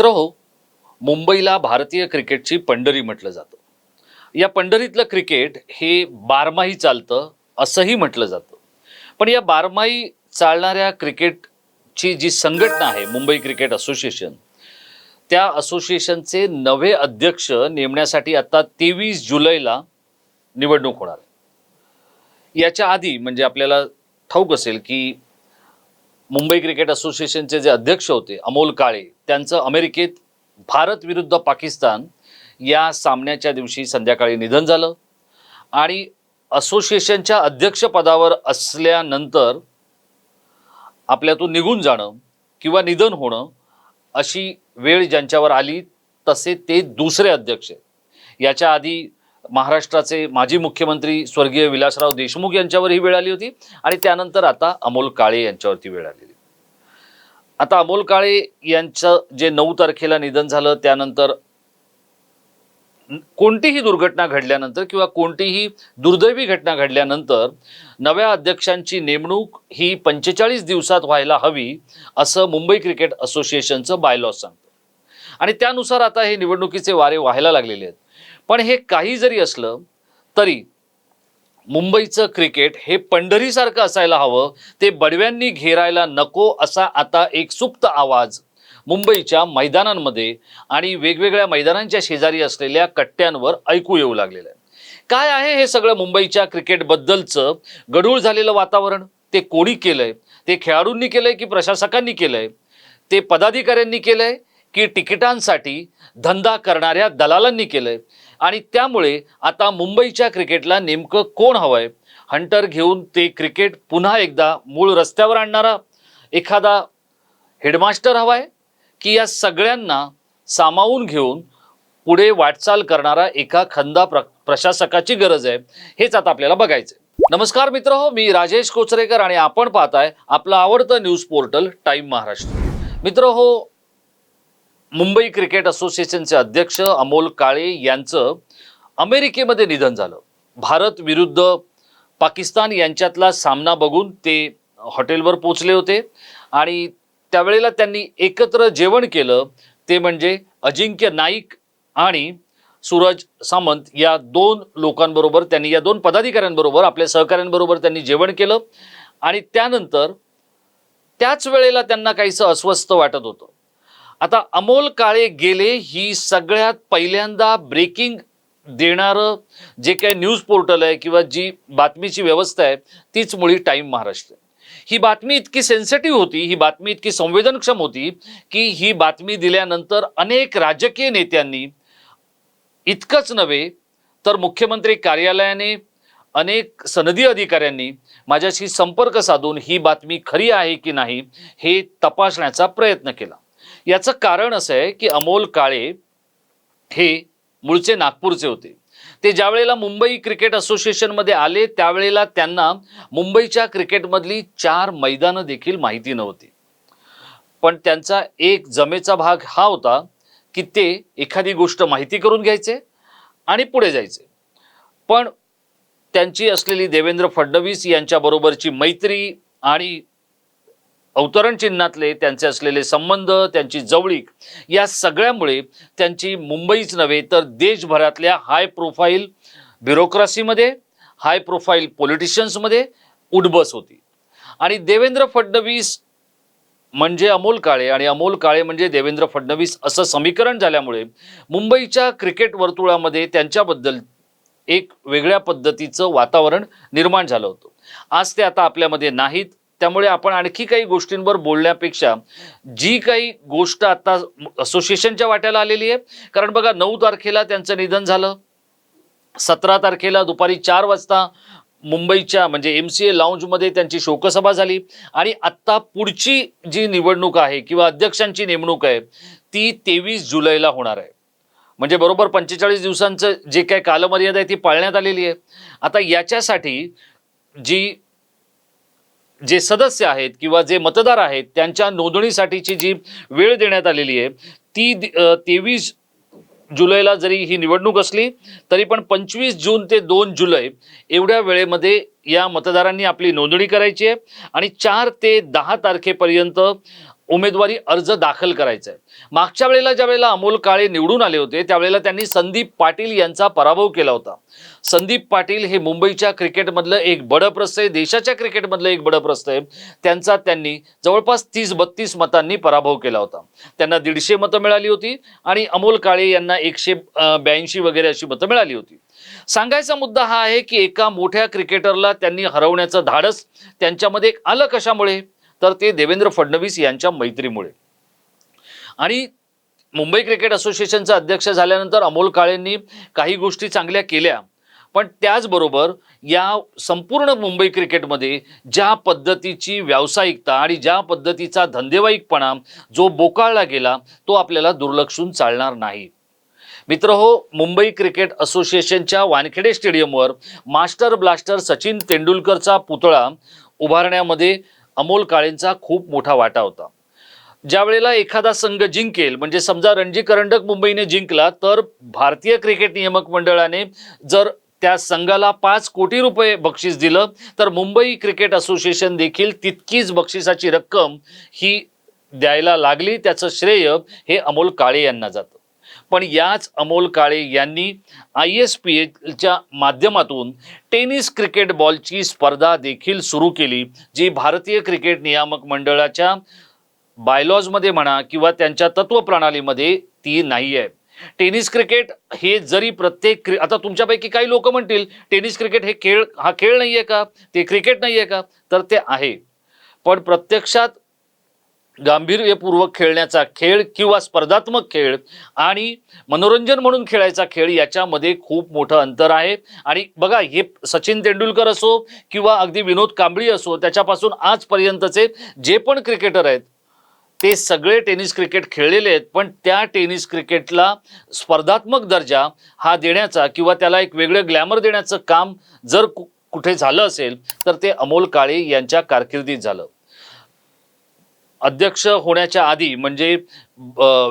मित्र हो मुंबईला भारतीय क्रिकेटची पंढरी म्हटलं जातं. या पंढरीतलं क्रिकेट हे बारमाही चालतं असंही म्हटलं जातं. पण या बारमाही चालणाऱ्या क्रिकेटची जी संघटना आहे मुंबई क्रिकेट असोसिएशन त्या असोसिएशनचे नवे अध्यक्ष नेमण्यासाठी आता तेवीस जुलैला निवडणूक होणार आहे. याच्या आधी म्हणजे आपल्याला ठाऊक असेल की मुंबई क्रिकेट असोसिएशनचे जे अध्यक्ष होते अमोल काळे त्यांचं अमेरिकेत भारत विरुद्ध पाकिस्तान या सामन्याच्या दिवशी संध्याकाळी निधन झालं. आणि असोसिएशनच्या अध्यक्षपदावर असल्यानंतर आपल्यातून निघून जाणं किंवा निधन होणं अशी वेळ ज्यांच्यावर आली तसे ते दुसरे अध्यक्ष याच्या आधी महाराष्ट्राचे माजी मुख्यमंत्री स्वर्गीय विलासराव देशमुख यांच्यावर ही वेळ आली होती आणि त्यानंतर आता अमोल काळे यांच्यावरती वेळ आलेली आता अमोल काळे यांचं जे नऊ तारखेला निधन झालं त्यानंतर कोणतीही दुर्घटना घडल्यानंतर किंवा कोणतीही दुर्दैवी घटना घडल्यानंतर नव्या अध्यक्षांची नेमणूक ही पंचेचाळीस दिवसात व्हायला हवी असं मुंबई क्रिकेट असोसिएशनचं बायलॉ सांगतं. आणि त्यानुसार आता हे निवडणुकीचे वारे व्हायला लागलेले आहेत. पण हे काही जरी असलं तरी मुंबईचं क्रिकेट हे पंढरीसारखं असायला हवं ते बडव्यांनी घेरायला नको असा आता एक सुप्त आवाज मुंबईच्या मैदानांमध्ये आणि वेगवेगळ्या मैदानांच्या शेजारी असलेल्या कट्ट्यांवर ऐकू येऊ लागलेलं आहे. काय आहे हे सगळं मुंबईच्या क्रिकेटबद्दलचं गढूळ झालेलं वातावरण? ते कोणी केलंय? ते खेळाडूंनी केलंय की प्रशासकांनी केलंय? ते पदाधिकाऱ्यांनी केलंय की तिकिटांसाठी धंदा करणाऱ्या दलालांनी केलंय? आणि त्यामुळे आता मुंबईच्या क्रिकेटला नेमकं कोण हवंय हंटर घेऊन ते क्रिकेट पुन्हा एकदा मूळ रस्त्यावर आणणारा एखादा हेडमास्टर हवाय की या सगळ्यांना सामावून घेऊन पुढे वाटचाल करणारा एका खंदा प्र प्रशासकाची गरज आहे हेच आता आपल्याला बघायचं आहे. नमस्कार मित्र हो मी राजेश कोचरेकर आणि आपण पाहताय आपलं आवडतं न्यूज पोर्टल टाइम महाराष्ट्र मित्र हो मुंबई क्रिकेट असोसिएशनचे अध्यक्ष अमोल काळे यांचं अमेरिकेमध्ये निधन झालं. भारत विरुद्ध पाकिस्तान यांच्यातला सामना बघून ते हॉटेलवर पोचले होते आणि त्यावेळेला त्यांनी एकत्र जेवण केलं. ते म्हणजे अजिंक्य नाईक आणि सूरज सामंत या दोन लोकांबरोबर त्यांनी या दोन पदाधिकाऱ्यांबरोबर आपल्या सहकाऱ्यांबरोबर त्यांनी जेवण केलं. आणि त्यानंतर त्याच वेळेला त्यांना काहीसं अस्वस्थ वाटत होतं. आता अमोल काळे गेले ही सगळ्यात पहिल्यांदा ब्रेकिंग देणारं जे काही न्यूज पोर्टल आहे किंवा जी बातमीची व्यवस्था आहे तीच मुळी टाईम महाराष्ट्र. ही बातमी इतकी सेन्सिटिव्ह होती ही बातमी इतकी संवेदनक्षम होती की ही बातमी दिल्यानंतर अनेक राजकीय नेत्यांनी इतकंच नव्हे तर मुख्यमंत्री कार्यालयाने अनेक सनदी अधिकाऱ्यांनी माझ्याशी संपर्क साधून ही बातमी खरी आहे की नाही हे तपासण्याचा प्रयत्न केला. याचं कारण असं आहे की अमोल काळे हे मूळचे नागपूरचे होते. ते ज्यावेळेला मुंबई क्रिकेट असोसिएशनमध्ये आले त्यावेळेला त्यांना मुंबईच्या क्रिकेटमधली चार मैदानं देखील माहिती नव्हती. पण त्यांचा एक जमेचा भाग हा होता की ते एखादी गोष्ट माहिती करून घ्यायचे आणि पुढे जायचे. पण त्यांची असलेली देवेंद्र फडणवीस यांच्याबरोबरची मैत्री आणि अवतरण चिन्हातले त्यांचे असलेले संबंध त्यांची जवळीक या सगळ्यामुळे त्यांची मुंबईच नव्हे तर देशभरातल्या हाय प्रोफाईल ब्युरोक्रेसीमध्ये हाय प्रोफाईल पॉलिटिशियन्समध्ये उडबस होती. आणि देवेंद्र फडणवीस म्हणजे अमोल काळे आणि अमोल काळे म्हणजे देवेंद्र फडणवीस असं समीकरण झाल्यामुळे मुंबईच्या क्रिकेट वर्तुळामध्ये त्यांच्याबद्दल एक वेगळ्या पद्धतीचं वातावरण निर्माण झालं होतं. आज ते आता आपल्यामध्ये नाहीत. त्यामुळे आपण आणखी काही गोष्टींवर बोलण्यापेक्षा जी काही गोष्ट आता असोसिएशनच्या वाट्याला आलेली आहे कारण बघा नऊ तारखेला त्यांचं निधन झालं. सतरा तारखेला दुपारी चार वाजता मुंबईच्या म्हणजे एम सी ए लाऊंजमध्ये त्यांची शोकसभा झाली. आणि आत्ता पुढची जी निवडणूक आहे किंवा अध्यक्षांची नेमणूक आहे ती तेवीस जुलैला होणार आहे. म्हणजे बरोबर पंचेचाळीस दिवसांचं जे काय कालमर्यादा आहे ती पाळण्यात आलेली आहे. आता याच्यासाठी जी जे सदस्य आहेत किंवा जे मतदार आहेत त्यांच्या नोंदणीसाठीची जी वेळ देण्यात आलेली आहे ती तेवीस जुलैला जरी ही निवडणूक असली तरी पण पंचवीस जून ते दोन जुलै एवढ्या वेळेमध्ये या मतदारांनी आपली नोंदणी करायची आहे आणि चार ते दहा तारखेपर्यंत उमेदवारी अर्ज दाखल करायचा आहे मागच्या वेळेला ज्या वेळेला अमोल काळे निवडून आले होते त्यावेळेला त्यांनी संदीप पाटील यांचा पराभव केला होता. संदीप पाटील हे मुंबईच्या क्रिकेटमधलं एक बडप्रस्त आहे देशाच्या क्रिकेटमधलं एक बडप्रस्त आहे. त्यांचा त्यांनी जवळपास तीस बत्तीस मतांनी पराभव केला होता. त्यांना दीडशे मतं मिळाली होती आणि अमोल काळे यांना एकशे ब्याऐंशी वगैरे अशी मतं मिळाली होती. सांगायचा मुद्दा हा आहे की एका मोठ्या क्रिकेटरला त्यांनी हरवण्याचं धाडस त्यांच्यामध्ये आलं कशामुळे? तर ते देवेंद्र फडणवीस यांच्या मैत्रीमुळे. आणि मुंबई क्रिकेट असोसिएशनचा अध्यक्ष झाल्यानंतर अमोल काळेंनी काही गोष्टी चांगल्या केल्या. पण त्याचबरोबर या संपूर्ण मुंबई क्रिकेटमध्ये ज्या पद्धतीची व्यावसायिकता आणि ज्या पद्धतीचा धंदेवाईकपणा जो बोकाळला गेला तो आपल्याला दुर्लक्षून चालणार नाही. मित्र हो मुंबई क्रिकेट असोसिएशनच्या वानखेडे स्टेडियमवर मास्टर ब्लास्टर सचिन तेंडुलकरचा पुतळा उभारण्यामध्ये अमोल काळेंचा खूप मोठा वाटा होता. ज्या वेळेला एखादा संघ जिंकेल म्हणजे समजा रणजी करंडक मुंबईने जिंकला तर भारतीय क्रिकेट नियामक मंडळाने जर त्या संघाला पाच कोटी रुपये बक्षीस दिलं तर मुंबई क्रिकेट असोसिएशन देखील तितकीच बक्षिसाची रक्कम ही द्यायला लागली. त्याचं श्रेय हे अमोल काळे यांना जातं. पण याच अमोल काळे यांनी आय एस पी एलच्या माध्यमातून टेनिस क्रिकेट बॉलची स्पर्धा देखील सुरू केली जी भारतीय क्रिकेट नियामक मंडळाच्या बायलॉजमध्ये म्हणा किंवा त्यांच्या तत्वप्रणालीमध्ये ती नाही आहे टेनिस क्रिकेट हे जरी प्रत्येक क्रि आता तुमच्यापैकी काही लोक म्हणतील टेनिस क्रिकेट हे खेळ हा खेळ नाही आहे का? ते क्रिकेट नाही आहे का? तर ते आहे. पण प्रत्यक्षात गांभीर्यपूर्वक खेळण्याचा खेळ किंवा स्पर्धात्मक खेळ आणि मनोरंजन म्हणून खेळायचा खेळ याच्यामध्ये खूप मोठं अंतर आहे. आणि बघा हे सचिन तेंडुलकर असो किंवा अगदी विनोद कांबळी असो त्याच्यापासून आजपर्यंतचे जे पण क्रिकेटर आहेत ते सगळे टेनिस क्रिकेट खेळलेले आहेत. पण त्या टेनिस क्रिकेटला स्पर्धात्मक दर्जा हा देण्याचा किंवा त्याला एक वेगळं ग्लॅमर देण्याचं काम जर कु- कुठे झालं असेल तर ते अमोल काळे यांच्या कारकिर्दीत झालं. अध्यक्ष होण्याच्या आधी म्हणजे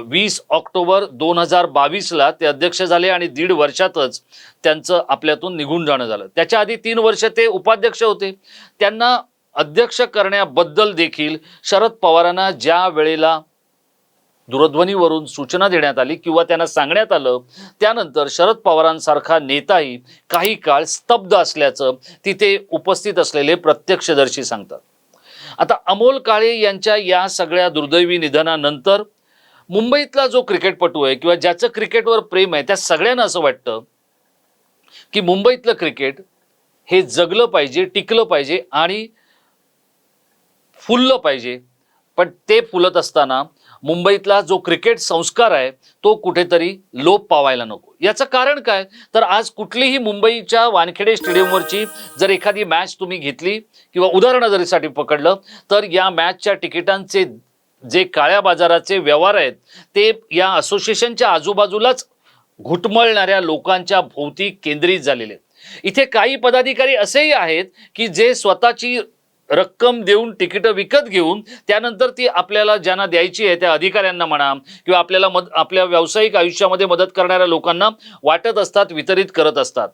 वीस ऑक्टोबर दोन हजार बावीसला ते अध्यक्ष झाले आणि दीड वर्षातच त्यांचं आपल्यातून निघून जाणं झालं. त्याच्या आधी तीन वर्ष ते उपाध्यक्ष होते. त्यांना अध्यक्ष करण्याबद्दल देखील शरद पवारांना ज्या वेळेला दूरध्वनीवरून सूचना देण्यात आली किंवा त्यांना सांगण्यात आलं त्यानंतर शरद पवारांसारखा नेताही काही काळ स्तब्ध असल्याचं तिथे उपस्थित असलेले प्रत्यक्षदर्शी सांगतात. आता अमोल काळे यांच्या या सगळ्या दुर्दैवी निधनानंतर मुंबईतला जो क्रिकेटपटू आहे किंवा ज्याचं क्रिकेटवर प्रेम आहे त्या सगळ्यांना असं वाटतं की मुंबईतलं क्रिकेट हे जगलं पाहिजे टिकलं पाहिजे आणि फुललं पाहिजे. पण ते फुलत असताना मुंबईतला जो क्रिकेट संस्कार आहे तो कुठेतरी लोप पावायला नको. याचं कारण काय? तर आज कुठलीही मुंबईच्या वानखेडे स्टेडियमवरची जर एखादी मॅच तुम्ही घेतली किंवा उदाहरणासाठी पकडलं तर या मॅचच्या तिकिटांचे जे काळ्या बाजाराचे व्यवहार आहेत ते या असोसिएशनच्या आजूबाजूलाच घुटमळणाऱ्या लोकांच्या भोवती केंद्रित झालेले आहेत. इथे काही पदाधिकारी असेही आहेत की जे स्वतःची रक्कम देऊन तिकीटं विकत घेऊन त्यानंतर ती आपल्याला ज्यांना द्यायची आहे त्या अधिकाऱ्यांना म्हणा किंवा आपल्याला मद आपल्या व्यावसायिक आयुष्यामध्ये मदत करणाऱ्या लोकांना वाटत असतात वितरित करत असतात.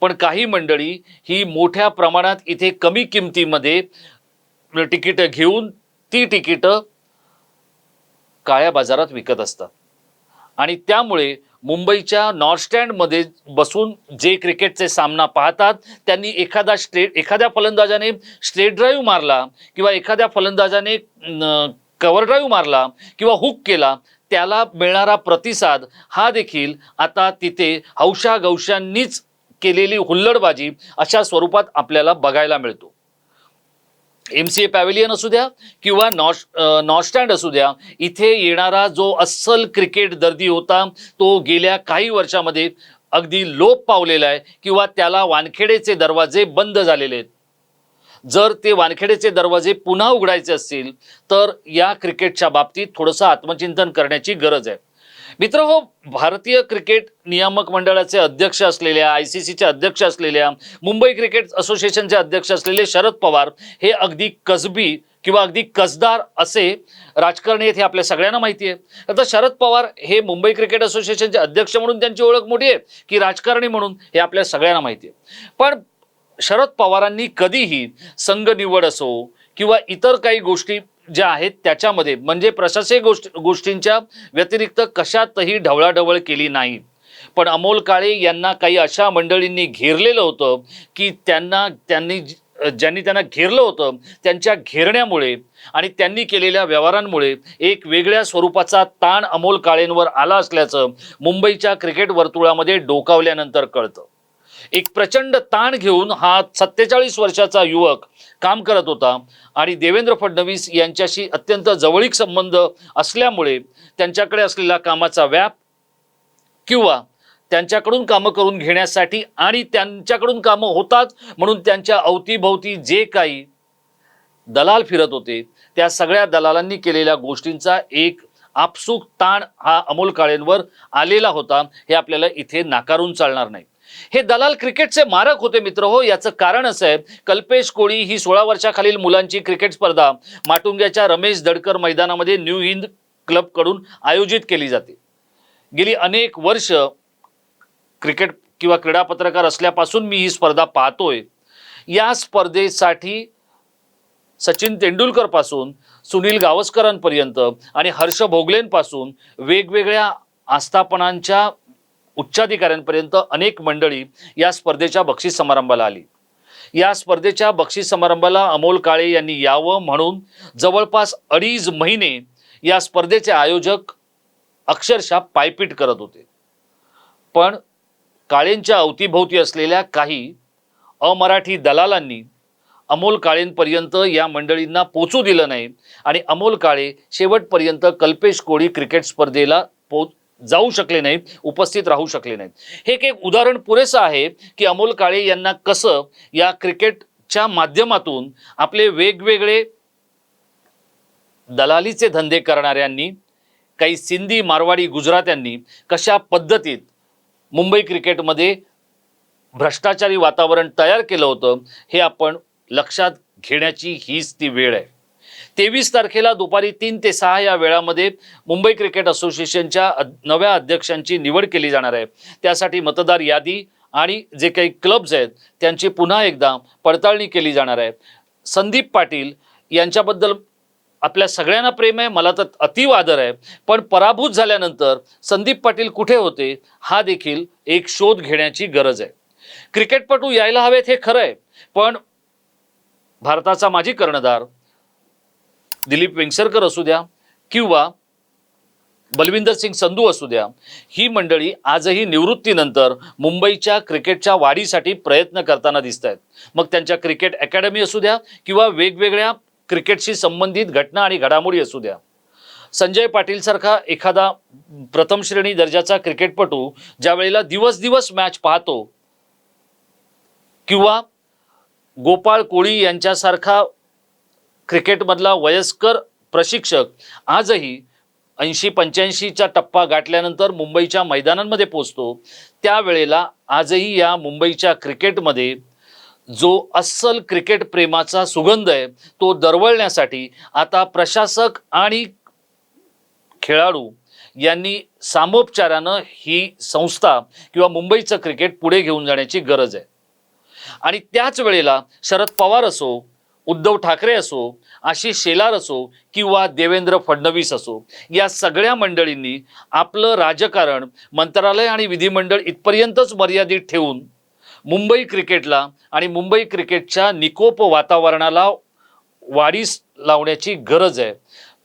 पण काही मंडळी ही मोठ्या प्रमाणात इथे कमी किमतीमध्ये तिकीटं घेऊन ती तिकीटं काळ्या बाजारात विकत असतात. आणि त्यामुळे मुंबईच्या नॉर्थ स्टँडमध्ये बसून जे क्रिकेटचे सामना पाहतात त्यांनी एखादा स्ट्रेट एखाद्या फलंदाजाने स्ट्रेट ड्राईव्ह मारला किंवा एखाद्या फलंदाजाने कवर ड्राईव्ह मारला किंवा हुक केला त्याला मिळणारा प्रतिसाद हा देखील आता तिथे हौशा गौशांनीच केलेली हुल्लडबाजी अशा स्वरूपात आपल्याला बघायला मिळतो. एम सी ए पॅव्हिलियन असू द्या किंवा नॉश नॉस्टँड स्टँड असू द्या इथे येणारा जो अस्सल क्रिकेट दर्दी होता तो गेल्या काही वर्षामध्ये अगदी लोप पावलेला आहे किंवा त्याला वानखेडेचे दरवाजे बंद झालेले आहेत. जर ते वानखेडेचे दरवाजे पुन्हा उघडायचे असतील तर या क्रिकेटच्या बाबतीत थोडंसं आत्मचिंतन करण्याची गरज आहे. मित्र हो भारतीय क्रिकेट नियामक मंडळाचे अध्यक्ष असलेल्या आय सी सीचे अध्यक्ष असलेल्या मुंबई क्रिकेट असोसिएशनचे अध्यक्ष असलेले शरद पवार हे अगदी कसबी किंवा अगदी कसदार असे राजकारणी आहेत हे आपल्या सगळ्यांना माहिती आहे. आता शरद पवार हे मुंबई क्रिकेट असोसिएशनचे अध्यक्ष म्हणून त्यांची ओळख मोठी आहे की राजकारणी म्हणून हे आपल्या सगळ्यांना माहिती आहे. पण शरद पवारांनी कधीही संघ निवड असो किंवा इतर काही गोष्टी ज्या आहेत त्याच्यामध्ये म्हणजे प्रशासकीय गोष्ट गोष्टींच्या व्यतिरिक्त कशातही ढवळाढवळ केली नाही. पण अमोल काळे यांना काही अशा मंडळींनी घेरलेलं होतं की त्यांना त्यांनी ज्यांनी त्यांना घेरलं होतं त्यांच्या घेरण्यामुळे आणि त्यांनी केलेल्या व्यवहारांमुळे एक वेगळ्या स्वरूपाचा ताण अमोल काळेंवर आला असल्याचं मुंबईच्या क्रिकेट वर्तुळामध्ये डोकावल्यानंतर कळतं. एक प्रचंड ताण घेऊन हा सत्तेचाळीस वर्षाचा युवक काम करत होता. आणि देवेंद्र फडणवीस यांच्याशी अत्यंत जवळीक संबंध असल्यामुळे त्यांच्याकडे असलेला कामाचा व्याप किंवा त्यांच्याकडून कामं करून घेण्यासाठी आणि त्यांच्याकडून कामं होतात म्हणून त्यांच्या अवतीभोवती जे काही दलाल फिरत होते त्या सगळ्या दलालांनी केलेल्या गोष्टींचा एक आपसूक ताण हा अमोल काळेंवर आलेला होता. हे आपल्याला इथे नाकारून चालणार नाही. हे दलाल क्रिकेटचे मारक होते मित्र हो याचं कारण असं आहे कल्पेश कोळी ही सोळा वर्षाखालील मुलांची क्रिकेट स्पर्धा माटुंग्याच्या रमेश दडकर मैदानामध्ये न्यू हिंद क्लबकडून आयोजित केली जाते. गेली अनेक वर्ष क्रिकेट किंवा क्रीडा पत्रकार असल्यापासून मी ही स्पर्धा पाहतोय. या स्पर्धेसाठी सचिन तेंडुलकरपासून सुनील गावस्करांपर्यंत आणि हर्ष भोगलेंपासून वेगवेगळ्या आस्थापनांच्या उच्चाधिकाऱ्यांपर्यंत अनेक मंडळी या स्पर्धेच्या बक्षीस समारंभाला आली. या स्पर्धेच्या बक्षीस समारंभाला अमोल काळे यांनी यावं म्हणून जवळपास अडीच महिने या स्पर्धेचे आयोजक अक्षरशः पायपीट करत होते. पण काळेंच्या अवतीभोवती असलेल्या काही अमराठी दलालांनी अमोल काळेंपर्यंत या मंडळींना पोचू दिलं नाही आणि अमोल काळे शेवटपर्यंत कल्पेश कोळी क्रिकेट स्पर्धेला पो जाऊ शकले नाहीत उपस्थित राहू शकले नाहीत. हे एक उदाहरण पुरेसं आहे की अमोल काळे यांना कसं या क्रिकेटच्या माध्यमातून आपले वेगवेगळे दलालीचे धंदे करणाऱ्यांनी काही सिंधी मारवाडी गुजरात्यांनी कशा पद्धतीत मुंबई क्रिकेटमध्ये भ्रष्टाचारी वातावरण तयार केलं होतं हे आपण लक्षात घेण्याची हीच ती वेळ आहे. तेवीस तारखेला दुपारी तीन ते सहा या वेळामध्ये मुंबई क्रिकेट असोसिएशनच्या नव्या अध्यक्षांची निवड केली जाणार आहे. त्यासाठी मतदार यादी आणि जे काही क्लब्ज आहेत त्यांची पुन्हा एकदा पडताळणी केली जाणार आहे. संदीप पाटील यांच्याबद्दल आपल्या सगळ्यांना प्रेम आहे मला तर अतिव आदर आहे पण पराभूत झाल्यानंतर संदीप पाटील कुठे होते हा देखील एक शोध घेण्याची गरज आहे. क्रिकेटपटू यायला हवेत हे खरं आहे पण भारताचा माजी कर्णधार दिलीप वेंगसरकर असू द्या किंवा बलविंदर सिंग संधू असू द्या ही मंडळी आजही निवृत्तीनंतर मुंबईच्या क्रिकेटच्या वाढीसाठी प्रयत्न करताना दिसत आहेत मग त्यांच्या क्रिकेट अकॅडमी असू द्या किंवा वेगवेगळ्या क्रिकेटशी संबंधित घटना आणि घडामोडी असू द्या. संजय पाटील सारखा एखादा प्रथम श्रेणी दर्जाचा क्रिकेटपटू ज्या वेळेला दिवस दिवस मॅच पाहतो किंवा गोपाळ कोळी यांच्यासारखा क्रिकेटमधला वयस्कर प्रशिक्षक आजही ऐंशी पंच्याऐंशीचा टप्पा गाठल्यानंतर मुंबईच्या मैदानांमध्ये पोचतो त्यावेळेला आजही या मुंबईच्या क्रिकेटमध्ये जो अस्सल क्रिकेट प्रेमाचा सुगंध आहे तो दरवळण्यासाठी आता प्रशासक आणि खेळाडू यांनी सामोपचारानं ही संस्था किंवा मुंबईचं क्रिकेट पुढे घेऊन जाण्याची गरज आहे. आणि त्याच वेळेला शरद पवार असो उद्धव ठाकरे असो आशिष शेलार असो किंवा देवेंद्र फडणवीस असो या सगळ्या मंडळींनी आपलं राजकारण मंत्रालय आणि विधिमंडळ इथपर्यंतच मर्यादित ठेवून मुंबई क्रिकेटला आणि मुंबई क्रिकेटच्या निकोप वातावरणाला वाढीस लावण्याची गरज आहे.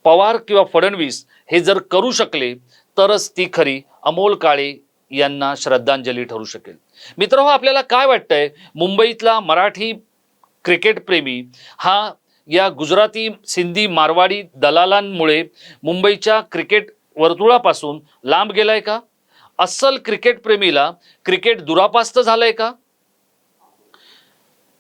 पवार किंवा फडणवीस हे जर करू शकले तरच ती खरी अमोल काळे यांना श्रद्धांजली ठरू शकेल. मित्र आपल्याला काय वाटतंय? मुंबईतला मराठी क्रिकेटप्रेमी हा या गुजराती सिंधी मारवाडी दलालांमुळे मुंबईच्या क्रिकेट वर्तुळापासून लांब गेलाय का? अस्सल क्रिकेटप्रेमीला क्रिकेट दुरापास्त झालंय का?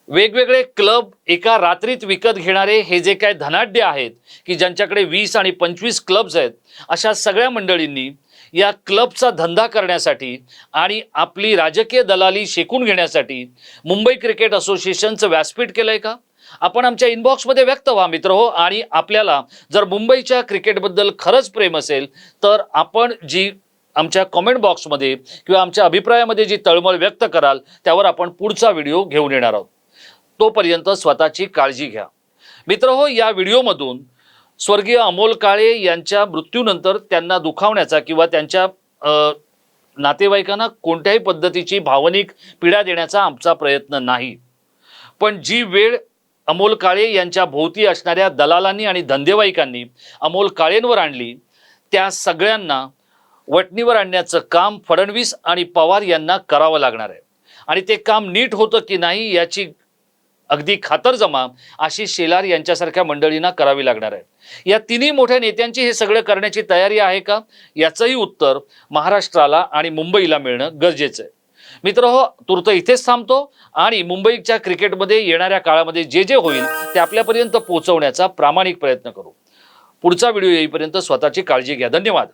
वेगवेगळे क्लब एका रात्रीत विकत घेणारे हे जे काय धनाढ्य आहेत की ज्यांच्याकडे वीस आणि पंचवीस क्लब्स आहेत अशा सगळ्या मंडळींनी या क्लबचा धंदा करण्यासाठी आणि आपली राजकीय दलाली शेकून घेण्यासाठी मुंबई क्रिकेट असोसिएशनचं व्यासपीठ केलंय का? आपण आमच्या इनबॉक्समध्ये व्यक्त व्हा मित्र हो. आणि आपल्याला जर मुंबईच्या क्रिकेटबद्दल खरंच प्रेम असेल तर आपण जी आमच्या कॉमेंट बॉक्समध्ये किंवा आमच्या अभिप्रायामध्ये जी तळमळ व्यक्त कराल त्यावर आपण पुढचा व्हिडिओ घेऊन येणार आहोत. तोपर्यंत स्वतःची काळजी घ्या. मित्र हो या व्हिडिओमधून स्वर्गीय अमोल काळे यांच्या मृत्यूनंतर त्यांना दुखावण्याचा किंवा त्यांच्या नातेवाईकांना कोणत्याही पद्धतीची भावनिक पीडा देण्याचा आमचा प्रयत्न नाही. पण जी वेळ अमोल काळे यांच्या भोवती असणाऱ्या दलालांनी आणि धंदेवाईकांनी अमोल काळेंवर आणली त्या सगळ्यांना वटणीवर आणण्याचं काम फडणवीस आणि पवार यांना करावं लागणार आहे. आणि ते काम नीट होतं की नाही याची अगदी खातरजमा आशिष शेलार यांच्यासारख्या मंडळींना करावी लागणार आहे या तिन्ही मोठ्या नेत्यांची हे सगळं करण्याची तयारी आहे का? याचंही उत्तर महाराष्ट्राला आणि मुंबईला मिळणं गरजेचं आहे. मित्र हो तुर्त इथेच थांबतो आणि मुंबईच्या क्रिकेटमध्ये येणाऱ्या काळामध्ये जे जे होईल ते आपल्यापर्यंत पोहोचवण्याचा प्रामाणिक प्रयत्न करू. पुढचा व्हिडिओ येईपर्यंत स्वतःची काळजी घ्या. धन्यवाद.